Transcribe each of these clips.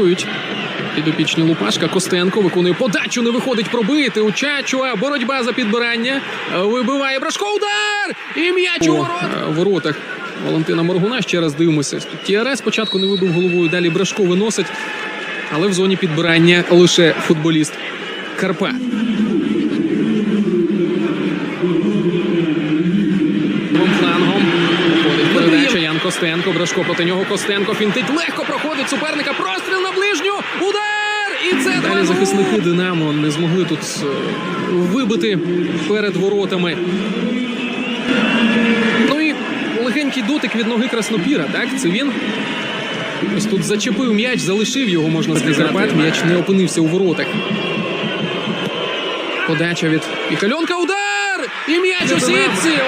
атакують. Підопічні Лупашка Костенко виконує подачу, не виходить пробити. У Чачуа боротьба за підбирання. Вибиває Брашко. Удар! І м'яч у ворот. Е, воротах. Валентина Моргуна ще раз дивимося. Тіаре спочатку не вибив головою, далі Брашко виносить. Але в зоні підбирання лише футболіст Карпат. Лівим флангом виходить передача Ян Костенко. Брашко проти нього Костенко. Фінтить легко проходить суперника. Простріл на ближню. Удар! І це далі захисники Динамо не змогли тут е, вибити перед воротами. Ну і легенький дотик від ноги Краснопіра. Так, це він. Ось тут зачепив м'яч, залишив його, можна сказати. М'яч не опинився у воротах. Подача від Піхальонка. Удар! І м'яч у сітці!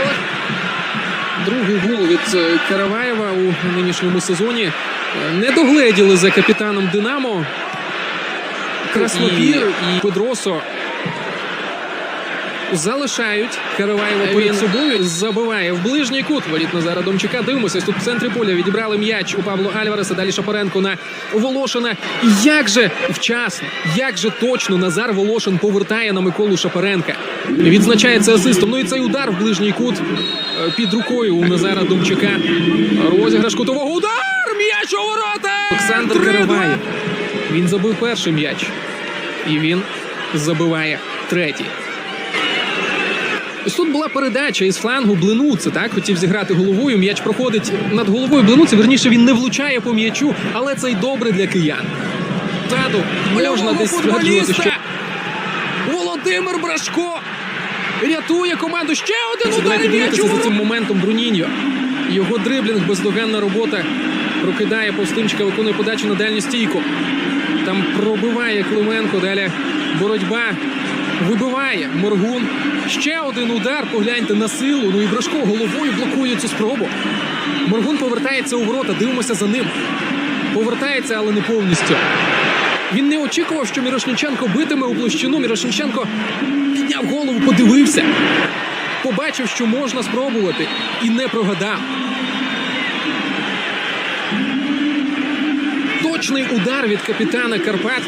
Другий гол від е, Караваєва у нинішньому сезоні. Е, Не догледіли за капітаном Динамо. Краснопір і Педросо залишають Караваєва перед собою. Забиває в ближній кут. Валіт Назара Домчука. Дивимося. Тут в центрі поля відібрали м'яч у Павло Альвареса. Далі Шапаренко на Волошина. Як же вчасно, як же точно Назар Волошин повертає на Миколу Шапаренка. Відзначається асистом. Ну і цей удар в ближній кут е, під рукою у Назара Домчука. Розіграш кутового удар! М'яч у ворота! Олександр 3-2. Караваєв. Він забив перший м'яч. І він забиває третій. Ось тут була передача із флангу Блинуце, так хотів зіграти головою. М'яч проходить над головою Блинуце. Верніше він не влучає по м'ячу, але це й добре для киян. Таду можна десь стверджувати, що Володимир Брашко рятує команду. Ще один удар Давайте і м'яч у дивитися за цим моментом Бруніньо. Його дриблінг, бездоганна робота. Прокидає повстимчика, виконує подачу на дальню стійку. Там пробиває Клименко. Далі боротьба вибиває Моргун. Ще один удар. Погляньте на силу. Ну і Брашко головою блокує цю спробу. Моргун повертається у ворота. Дивимося за ним. Повертається, але не повністю. Він не очікував, що Мірошниченко битиме у площину. Мірошниченко підняв голову, подивився. Побачив, що можна спробувати, і не прогадав. Точний удар від капітана Карпат.